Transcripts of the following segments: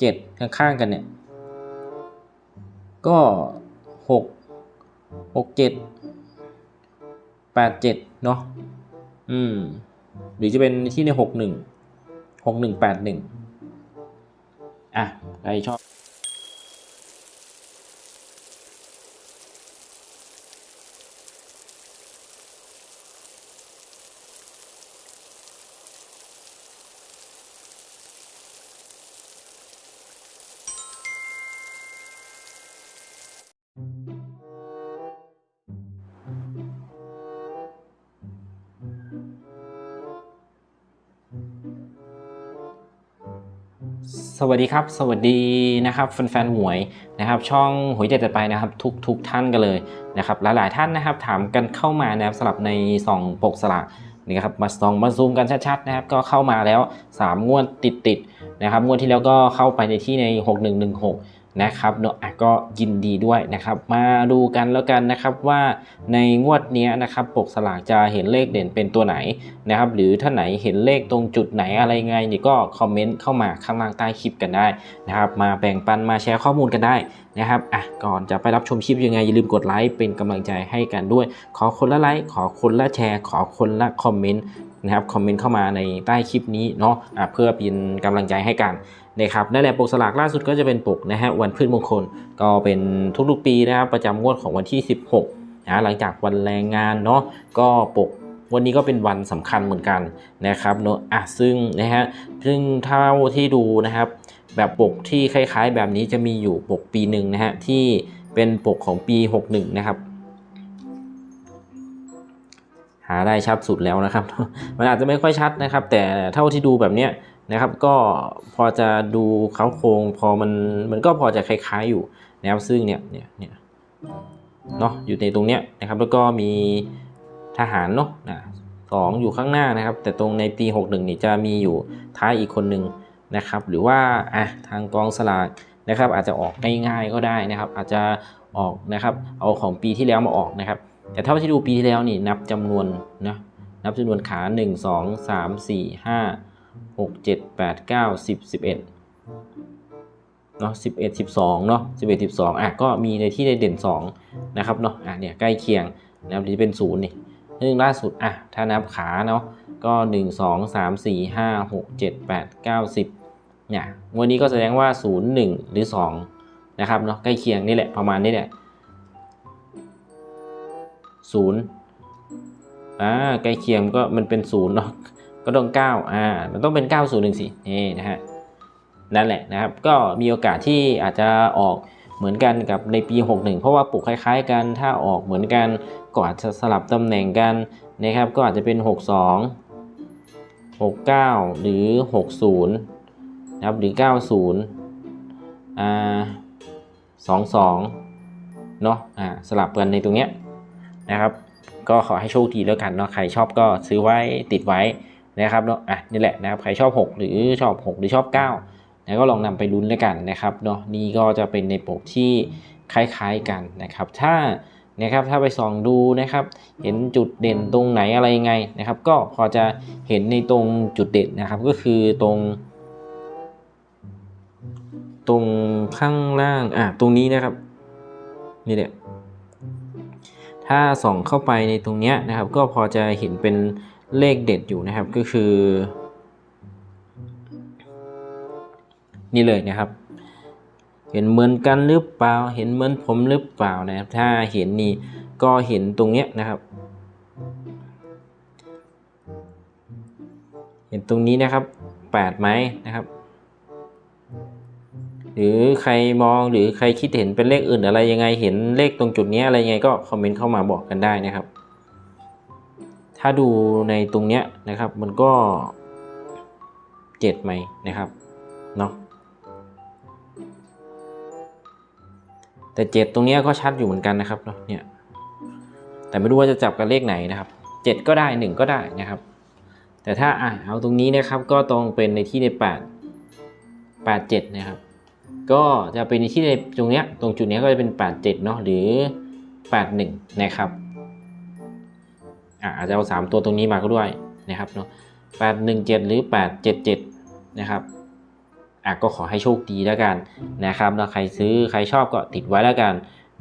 เจ็ดข้างๆกันเนี่ย ก็หกหกเจ็ดแปดเจ็ดเนาะอืม หรือจะเป็นที่ในหกหนึ่งหกหนึ่งแปดหนึ่งอะ ใครชอบ สวัสดีครับ สวัสดีนะครับแฟนๆหวยนะครับช่องหวยเด็ดไปนะครับทุกทุกท่านกันเลยนะครับหลายๆท่านนะครับถามกันเข้ามานะครับสลับในส่องปกสลากนี่ครับมาส่องมาซูมกันชัดๆนะครับก็เข้ามาแล้ว 3 งวดติดๆนะครับงวดที่แล้วก็เข้าไปในที่ใน 6116 นะครับเนาะอะก็ยินดีด้วยนะครับ มาดูกันแล้วกันนะครับว่าในงวดนี้นะครับปกสลากจะเห็นเลขเด่นเป็นตัวไหนนะครับหรือท่านไหนเห็นเลขตรงจุดไหนอะไรไงนี่ก็คอมเมนต์เข้ามาข้างล่างใต้คลิปกันได้นะครับมาแบ่งปันมาแชร์ข้อมูลกันได้นะครับอะก่อนจะไปรับชมคลิปยังไงอย่าลืมกดไลค์เป็นกำลังใจให้กันด้วย ขอคนละไลค์ขอคนละแชร์ ขอคนละคอมเมนต์ นะครับคอมเมนต์เข้ามาในใต้คลิปนี้เนาะะเพื่อเป็นกำลังใจให้กันนะครับนั่นแหละปกสลากล่าสุดก็จะเป็นปกนะฮะวันพืชมงคลก็เป็นทุกๆปีนะครับประจำงวดของวันที่ 16นะหลังจากวันแรงงานเนาะก็ปกวันนี้ก็เป็นวันสำคัญเหมือนกันนะครับเนอะอะซึ่งนะฮะซึ่งเท่าที่ดูนะครับแบบปกที่คล้ายๆ แบบนี้จะมีอยู่ปกปีหนึ่งนะฮะที่เป็นปกของปี 61 นะครับ หาได้ชัดสุดแล้วนะครับ มันอาจจะไม่ค่อยชัดนะครับ แต่เท่าที่ดูแบบเนี้ยนะครับ ก็พอจะดูเขาโครงพอมันมันก็พอจะคล้ายๆอยู่นะครับซึ่งเนี่ยเนี่ยเนี่ยเนาะอยู่ในตรงเนี้ยนะครับ แล้วก็มีทหารเนาะนะสองอยู่ข้างหน้านะครับ แต่ตรงในปี 61นี่จะมีอยู่ท้ายอีกคนหนึ่งนะครับ หรือว่าอะทางกองสลากนะครับ อาจจะออกง่ายๆก็ได้นะครับ อาจจะออกนะครับ เอาของปีที่แล้วมาออกนะครับ แต่เท่าที่ดูปีที่แล้วนี่นับจำนวนนะนับจำนวนขา 1 2 3 4 5 6 7 8 9 10 11เนาะ11 12เนาะ11 12อะก็มีในที่ได้เด่น 2 นะครับเนาะอะเนี่ยใกล้เคียงนะครับที่เป็นศูนย์นี่ซึ่งล่าสุดอะถ้านับขาเนาะก็ 1 2 3 4 5 6 7 8 9 10เนี่ยวันนี้ก็แสดงว่า 0 1 หรือ 2 นะครับเนาะใกล้เคียงนี่แหละประมาณนี้แหละ 0อ่าใกล้เคียงก็มันเป็น0เนาะก็ต้อง9อ่ามันต้องเป็น9 0 1สินี่นะฮะนั่นแหละนะครับ ก็มีโอกาสที่อาจจะออกเหมือนกันกับในปี 61 เพราะว่าปลูกคล้าย ๆ กันถ้าออกเหมือนกันก็อาจจะสลับตำแหน่งกันนะครับ ก็อาจจะเป็น 62 69 หรือ 60 นะครับหรือ 90 อ่า 22 เนาะอ่าสลับกันในตรงเนี้ย นะครับ ก็ขอให้โชคดีแล้วกันเนาะใครชอบก็ซื้อไว้ติดไว้นะครับเนาะอะนี่แหละนะครับใครชอบ 6 หรือชอบ 6 หรือชอบ9นะก็ลองนำไปลุ้นแล้วกันนะครับเนาะนี่ก็จะเป็นในปกที่คล้ายๆกันนะครับ ถ้านะครับถ้าไปส่องดูนะครับ เห็นจุดเด่นตรงไหนอะไรยังไงนะครับ ก็พอจะเห็นในตรงจุดเด่นนะครับ ก็คือตรง ตรงข้างล่างอะตรงนี้นะครับนี่แหละ ถ้าส่องเข้าไปในตรงเนี้ยนะครับ ก็พอจะเห็นเป็นเลขเด็ดอยู่นะครับก็คือ นี่เลยนะครับ เห็นเหมือนกันหรือเปล่า เห็นเหมือนผมหรือเปล่านะครับ ถ้าเห็นนี่ก็เห็นตรงเนี้ยนะครับ เห็นตรงนี้นะครับแปดไหมนะครับ หรือใครมองหรือใครคิดเห็นเป็นเลขอื่นอะไรยังไงเห็นเลขตรงจุดนี้อะไรยังไงก็คอมเมนต์เข้ามาบอกกันได้นะครับ ถ้าดูในตรงเนี้ยนะครับมันก็เจ็ดไหมนะครับเนาะแต่เจ็ดตรงนี้ก็ชัดอยู่เหมือนกันนะครับเนาะเนี่ยแต่ไม่รู้ว่าจะจับกับเลขไหนนะครับเจ็ดก็ได้หนึ่งก็ได้นะครับ แต่ถ้าอะเอาตรงนี้นะครับก็ตรงเป็นในที่ในแปดแปดเจ็ดนะครับ ก็จะเป็นในที่ในตรงเนี้ยตรงจุดเนี้ยก็จะเป็นแปดเจ็ดเนาะหรือแปดหนึ่งนะครับอาจจะเอาสามตัวตรงนี้มาก็ด้วยนะครับเนาะแปดหนึ่งเจ็ดหรือแปดเจ็ดเจ็ดนะครับอะก็ขอให้โชคดีแล้วกันนะครับแล้วใครซื้อใครชอบก็ติดไว้แล้วกัน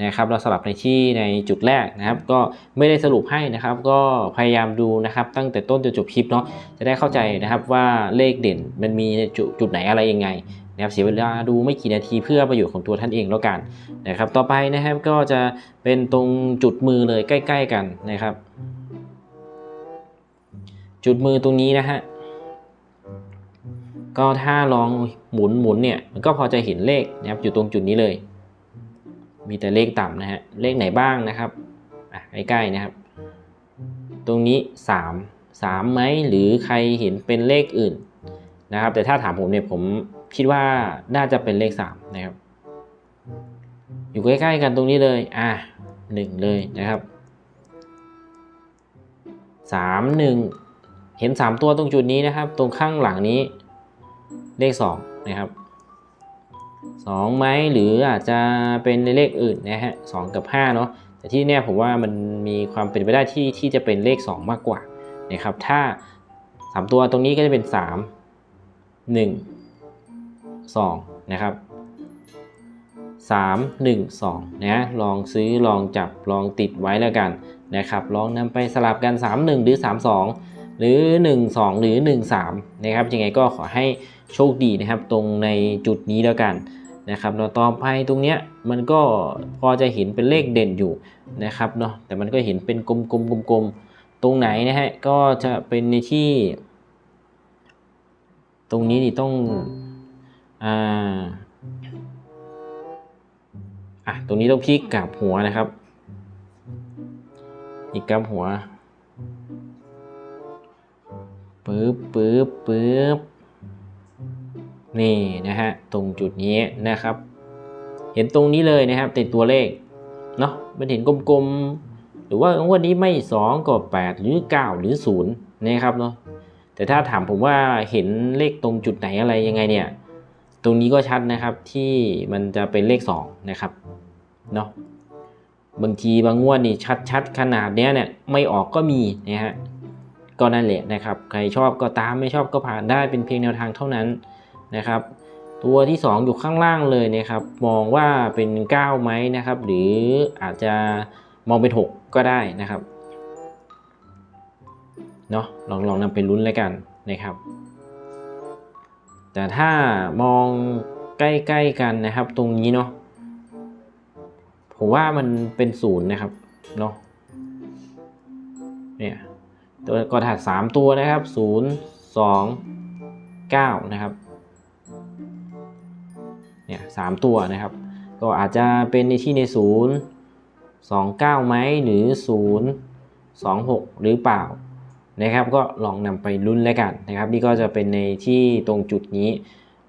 นะครับ เราสลับในที่ในจุดแรกนะครับ ก็ไม่ได้สรุปให้นะครับ ก็พยายามดูนะครับ ตั้งแต่ต้นจนจบคลิปเนาะจะได้เข้าใจนะครับว่าเลขเด่นมันมีจุดจุดไหนอะไรยังไง นะครับเสียเวลาดูไม่กี่นาทีเพื่อประโยชน์ของตัวท่านเองแล้วกันนะครับต่อไปนะครับก็จะเป็นตรงจุดมือเลยใกล้ ๆ กันนะครับ จุดมือตรงนี้นะฮะก็ถ้าลองหมุนหมุนเนี่ยมันก็พอจะเห็นเลขนะครับอยู่ตรงจุดนี้เลย มีแต่เลขต่ำนะฮะเลขไหนบ้างนะครับอะใกล้ๆนะครับ ตรงนี้ 3 3ไหมหรือใครเห็นเป็นเลขอื่นนะครับ แต่ถ้าถามผมเนี่ยผม คิดว่าน่าจะเป็นเลข 3 นะครับ อยู่ใกล้ๆกันตรงนี้เลย อะหนึ่งเลยนะครับสามหนึ่งเห็น 3 ตัวตรงจุดนี้นะครับ ตรงข้างหลังนี้ เลข 2 นะครับ2ไหมหรืออาจจะเป็นเลขอื่นนะฮะสกับ 5 เนาะแต่ที่เนี่ยผมว่ามันมีความเป็นไปได้ที่ที่จะเป็นเลข 2 มากกว่านะครับ ถ้า 3 ตัวตรงนี้ก็จะเป็น 3 1 2 นะครับ 3 1 2นะลองซื้อลองจับลองติดไว้แล้วกันนะครับ ลองนำไปสลับกัน 3 1 หรือ 3 2 หรือ 1 2 หรือ 1 3 นะครับยังไงก็ขอให้โชคดีนะครับ ตรงในจุดนี้แล้วกันนะครับเนาต่อไปตรงเนี้ยมันก็พอจะเห็นเป็นเลขเด่นอยู่นะครับเนาะแต่มันก็เห็นเป็นกลมๆกลมๆตรงไหนนะฮะก็จะเป็นในที่ ตรงนี้นี่ต้อง อ่าอะตรงนี้ต้องพลิกกลับหัวนะครับอีกกลับหัวปึ๊บปึ๊บปึ๊บนี่นะฮะตรงจุดนี้นะครับ เห็นตรงนี้เลยนะครับติดตัวเลขเนาะมันเห็นกลมๆ หรือว่างวดนี้ไม่ 2 ก็ 8 หรือ 9 หรือ0นะครับเนาะแต่ถ้าถามผมว่าเห็นเลขตรงจุดไหนอะไรยังไงเนี่ย ตรงนี้ก็ชัดนะครับที่มันจะเป็นเลข2นะครับเนาะบางทีบางงวดนี่ชัดๆขนาดเนี้ยเนี่ยไม่ออกก็มีนะฮะก็นั่นแหละนะครับ ใครชอบก็ตามไม่ชอบก็ผ่านได้เป็นเพียงแนวทางเท่านั้นนะครับ ตัวที่ 2 อยู่ข้างล่างเลยนะครับ มองว่าเป็น 9 ไหมนะครับ หรืออาจจะมองเป็น 6 ก็ได้นะครับเนาะลองลองนำไปลุ้นแล้วกันนะครับ แต่ถ้ามองใกล้ๆกันนะครับ ตรงนี้เนาะผมว่ามันเป็นศูนย์นะครับเนาะเนี่ยตัวกอถัด3ตัวนะครับ 0 2 9 นะครับเนี่ยสามตัวนะครับ ก็อาจจะเป็นในที่ในศูนย์สองเก้าไหมหรือศูนย์สองหกหรือเปล่า นะครับ ก็ลองนำไปลุ้นแล้วกันนะครับ นี่ก็จะเป็นในที่ตรงจุดนี้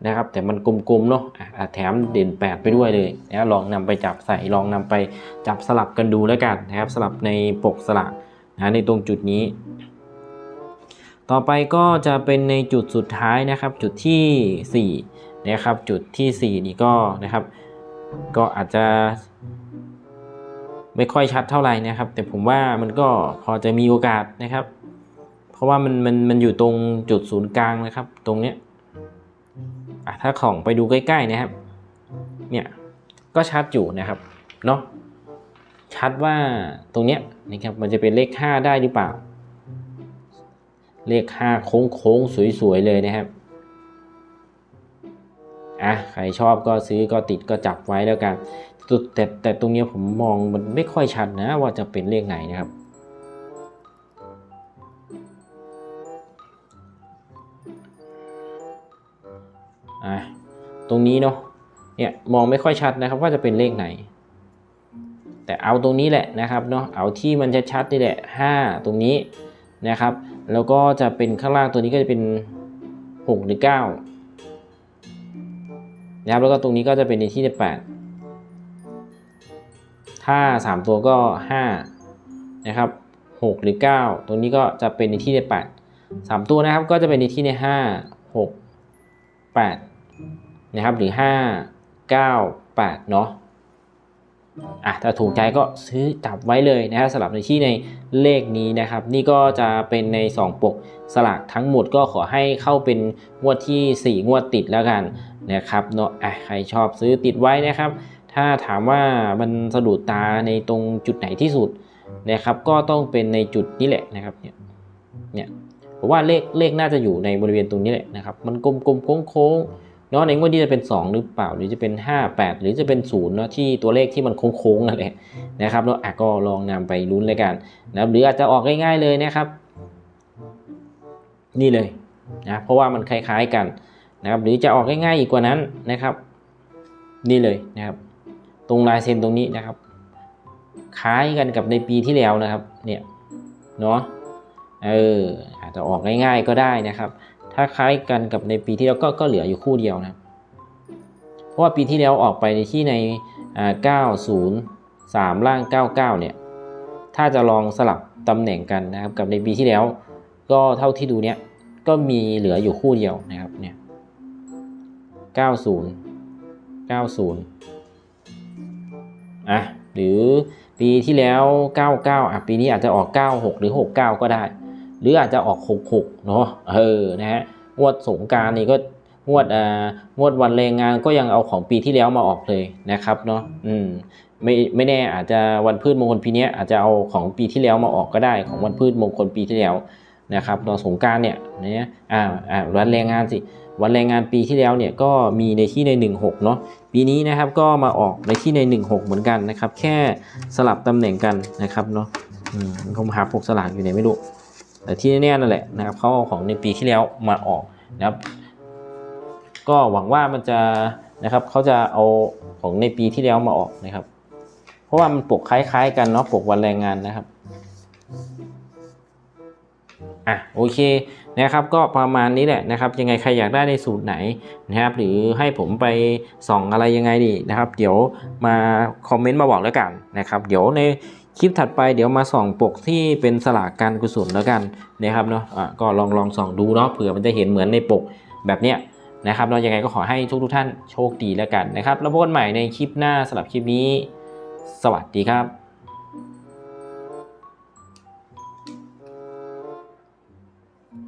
นะครับ แต่มันกลมๆเนาะะแถมเด่น 8 ไปด้วยเลยนะลองนำไปจับใส่ลองนำไปจับสลับกันดูแล้วกันนะครับ สลับในปกสลักนะในตรงจุดนี้ ต่อไปก็จะเป็นในจุดสุดท้ายนะครับ จุดที่4นะครับจุดที่ 4 นี่ก็นะครับ ก็อาจจะไม่ค่อยชัดเท่าไหร่นะครับ แต่ผมว่ามันก็พอจะมีโอกาสนะครับ เพราะว่ามันมันมันอยู่ตรงจุดศูนย์กลางนะครับ ตรงเนี้ยถ้าของไปดูใกล้ๆนะครับ เนี่ยก็ชัดอยู่นะครับเนาะชัดว่าตรงเนี้ยนะครับมันจะเป็นเลข 5 ได้หรือเปล่า เลข 5 โค้งๆสวยๆเลยนะครับอะใครชอบก็ซื้อก็ติดก็จับไว้แล้วกันแต่แต่ตรงนี้ผมมองมันไม่ค่อยชัดนะว่าจะเป็นเลขไหนนะครับ อะตรงนี้เนาะเนี่ยมองไม่ค่อยชัดนะครับว่าจะเป็นเลขไหน แต่เอาตรงนี้แหละนะครับเนาะเอาที่มันจะชัดนี่แหละ 5 ตรงนี้นะครับ แล้วก็จะเป็นข้างล่างตัวนี้ก็จะเป็น 6 หรือ 9 นะครับแล้วก็ตรงนี้ก็จะเป็นในที่ที่8ถ้า 3 ตัวก็ 5 นะครับ 6 หรือ 9 ตรงนี้ก็จะเป็นในที่ที่8 3 ตัวนะครับก็จะเป็นในที่ใน 5 8นะครับหรือ 5 9 8เนาะอะถ้าถูกใจก็ซื้อจับไว้เลยนะครับสำหรับในที่ในเลขนี้นะครับ นี่ก็จะเป็นใน 2 ปกสลากทั้งหมดก็ขอให้เข้าเป็นงวดที่ 4 งวดติดแล้วกันนะครับเนาะอะใครชอบซื้อติดไว้นะครับ ถ้าถามว่ามันสะดุดตาในตรงจุดไหนที่สุดนะครับ ก็ต้องเป็นในจุดนี้แหละนะครับเนี่ยเนี่ย ผมว่าเลขเลขน่าจะอยู่ในบริเวณตรงนี้แหละนะครับ มันกลมๆโค้งๆเนาะในงวดนี้จะเป็น 2 หรือเปล่า หรือจะเป็น 5 8 หรือจะเป็น0เนาะที่ตัวเลขที่มันโค้งๆนั่นแหละนะครับเนาะอะก็ลองนำไปลุ้นเลยกันนะครับหรืออาจจะออกง่ายๆเลยนะครับ นี่เลยนะเพราะว่ามันคล้ายๆกันนะครับ หรือจะออกง่ายๆอีกกว่านั้นนะครับ นี่เลยนะครับ ตรงลายเซ็นตรงนี้นะครับ คล้ายกันกับในปีที่แล้วนะครับ เนี่ยเนาะ เอออาจจะออกง่ายๆก็ได้นะครับ ถ้าคล้ายกันกับในปีที่แล้วก็ก็เหลืออยู่คู่เดียวนะเพราะว่าปีที่แล้วออกไปในที่ใน903ล่าง 99 เนี่ย ถ้าจะลองสลับตำแหน่งกันนะครับ กับในปีที่แล้ว ก็เท่าที่ดูเนี้ยก็มีเหลืออยู่คู่เดียวนะครับเนี่ย90 90อะหรือปีที่แล้ว 99อะปีนี้อาจจะออก 96 หรือ 69 ก็ได้ หรืออาจจะออก66เนาะเออนะฮะงวดสงการนี่ก็งวดอ่างวดวันแรงงานก็ยังเอาของปีที่แล้วมาออกเลยนะครับเนาะอืมไม่ไม่แน่อาจจะวันพืชมงคลปีนี้อาจจะเอาของปีที่แล้วมาออกก็ได้ของวันพืชมงคลปีที่แล้วนะครับตอนสงการเนี่ยเนี่ยอ่าอ่าวันแรงงานสิวันแรงงานปีที่แล้วเนี่ยก็มีในที่ใน 16เนาะปีนี้นะครับก็มาออกในที่ใน 16 เหมือนกันนะครับ แค่สลับตำแหน่งกันนะครับเนาะอืมผมหาปกสลากอยู่ไหนไม่รู้ แต่ที่แน่ๆนั่นแหละนะครับเขาเอาของในปีที่แล้วมาออกนะครับ ก็หวังว่ามันจะนะครับเขาจะเอาของในปีที่แล้วมาออกนะครับ เพราะว่ามันปกคล้ายๆ กันเนาะปกวันแรงงานนะครับอะโอเคนะครับก็ประมาณนี้แหละนะครับ ยังไงใครอยากได้ในสูตรไหนนะครับ หรือให้ผมไปส่องอะไรยังไงดีนะครับ เดี๋ยวมาคอมเมนต์มาบอกแล้วกันนะครับ เดี๋ยวใน คลิปถัดไปเดี๋ยวมาส่องปกที่เป็นสลากการกุศลแล้วกันนะครับเนาะอะก็ลองลองส่องดูเนาะเผื่อมันจะเห็นเหมือนในปกแบบเนี้ยนะครับเรายังไงก็ขอให้ทุกทุกท่านโชคดีแล้วกันนะครับแล้วพบกันใหม่ในคลิปหน้าสำหรับคลิปนี้ สวัสดีครับ